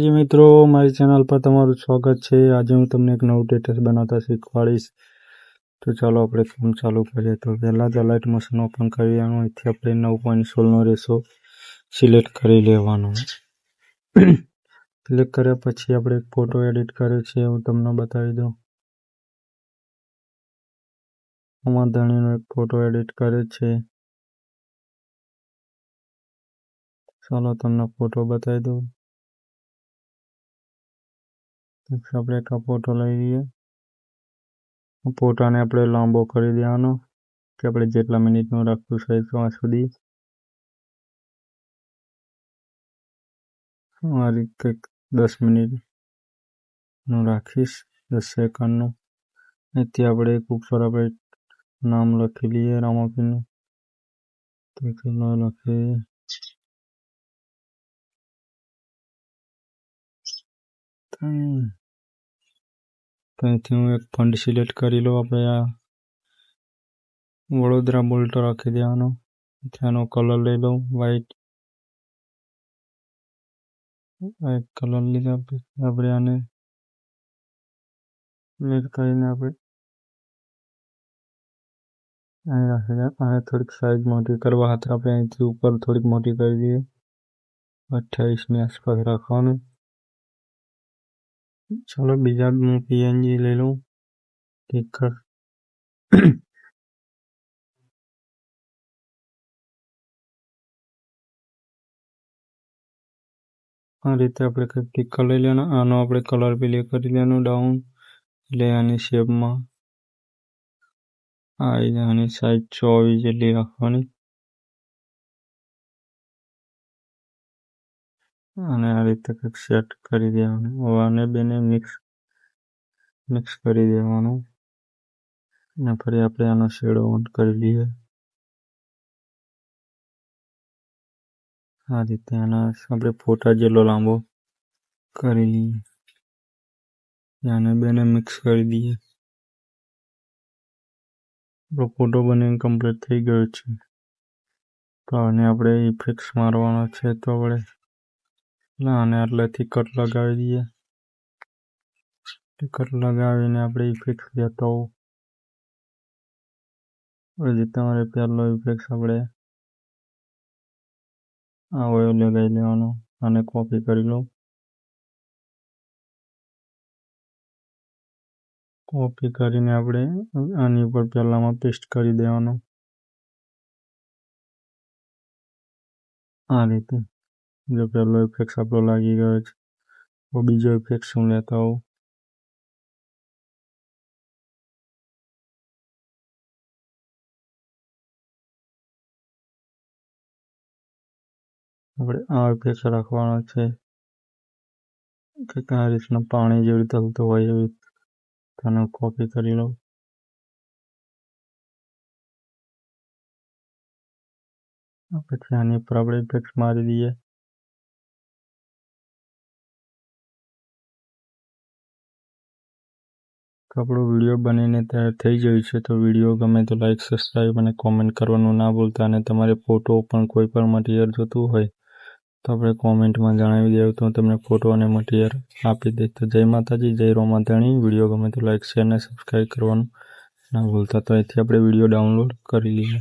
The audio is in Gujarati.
જી મિત્રો, મારી ચેનલ પર તમારું સ્વાગત છે. આજે હું તમને એક નવું સ્ટેટસ બનાવતા શીખવાડીશ. તો ચાલો આપણે ફોન ચાલુ કરીએ. તો પહેલાં જ લાઇટ મશીન ઓપન કરી લેવાનું અહીંથી આપણે નવ પોઈન્ટ સોળનો રેશો સિલેક્ટ કરી લેવાનો. સિલેક્ટ કર્યા પછી આપણે એક ફોટો એડિટ કર્યો છે. હું તમને બતાવી દઉં. આમાં ધણીનો એક ફોટો એડિટ કર્યો છે. ચાલો તમને ફોટો બતાવી દઉં. આપણે એક ફોટો લઈ લઈએ. ફોટાને આપણે લાંબો કરી દેવાનો કે આપણે જેટલા મિનિટનું રાખવું છે ત્યાં સુધી. મારી કંઈક દસ મિનિટનું રાખીશ, દસ સેકન્ડનું. એથી આપણે એક ઉપર આપણે નામ લખી લઈએ, રામાપીનું. તો લખીએ ત્યાંથી હું એક ફંડ સિલેક્ટ કરી લઉં આપણે આ વડોદરા બોલ્ટ રાખી દેવાનો. ત્યાંનો કલર લઈ લઉં વ્હાઈટ એક કલર લીધા પછી આપણે આને સિલેક્ટ કરીને આપણે અહીં રાખી દે. આને થોડીક સાઈઝ મોટી કરવા હાથે આપણે અહીંથી ઉપર થોડીક મોટી કરી દઈએ. અઠ્યાવીસની આસપાસ રાખવાનું. ચાલો બીજા હું પીએનજી લઈ લઉં. ટીકર. આ રીતે આપણે કંઈક ટીકર લઈ લેવાના. આનો આપણે કલર પેલી કરી લેવાનો ડાઉન એટલે આની શેપમાં આ આની સાઈઝ ચોવીસ જેટલી રાખવાની. અને આ રીતે કંઈક સેટ કરી દેવાનું. હવે આને બેને મિક્સ મિક્સ કરી દેવાનું. અને ફરી આપણે આનો શેડો ઓન કરી લઈએ. આ રીતે આના આપણે ફોટા જેટલો લાંબો કરી લઈએ. આને બેને મિક્સ કરી દઈએ. આપણો ફોટો બનીને કમ્પ્લીટ થઈ ગયો છે. તો આને આપણે ઇફેક્ટ્સ મારવાનો છે તો આપણે ના અને આટલેથી કટ લગાવી દઈએ. કટ લગાવીને આપણે ઇફેક્ટ જતો હજી તમારે પહેલો ઇફેક્ટ આપણે આ ઓઇલ લગાવી લેવાનો અને કોપી કરી લો. કોપી કરીને આપણે આની ઉપર પહેલામાં પેસ્ટ કરી દેવાનો. આ રીતે. જો પહેલો ઇફેક્ટ આપણો લાગી ગયો છે. તો બીજો ઇફેક્ટ હું લેતા હોઉં. આપણે આ ઇફેક્ટ રાખવાનો છે. કે આ રીતના પાણી જેવી તલતું હોય એવી તેને કોપી કરી લઉં. પછી આની ઉપર આપણે ઇફેક્ટ મારી દઈએ. આપણો વીડિયો બનીને તૈયાર થઈ ગયું છે, તો વીડિયો ગમે તો લાઇક સબસ્ક્રાઈબ અને કોમેન્ટ કરવાનું ના ભૂલતા અને તમારે ફોટો પણ કોઈ પણ મટીરિયલ જોતું હોય, તો આપણે કોમેન્ટમાં જણાવી દેવું, તો તમને ફોટો અને મટીરિયલ આપી દઈશ. તો જય માતાજી, જય રોમાધણી. વીડિયો ગમે તો લાઇક શેર અને સબસ્ક્રાઈબ કરવાનું ના ભૂલતા. તો અહીંથી આપણે વીડિયો ડાઉનલોડ કરી લઈએ.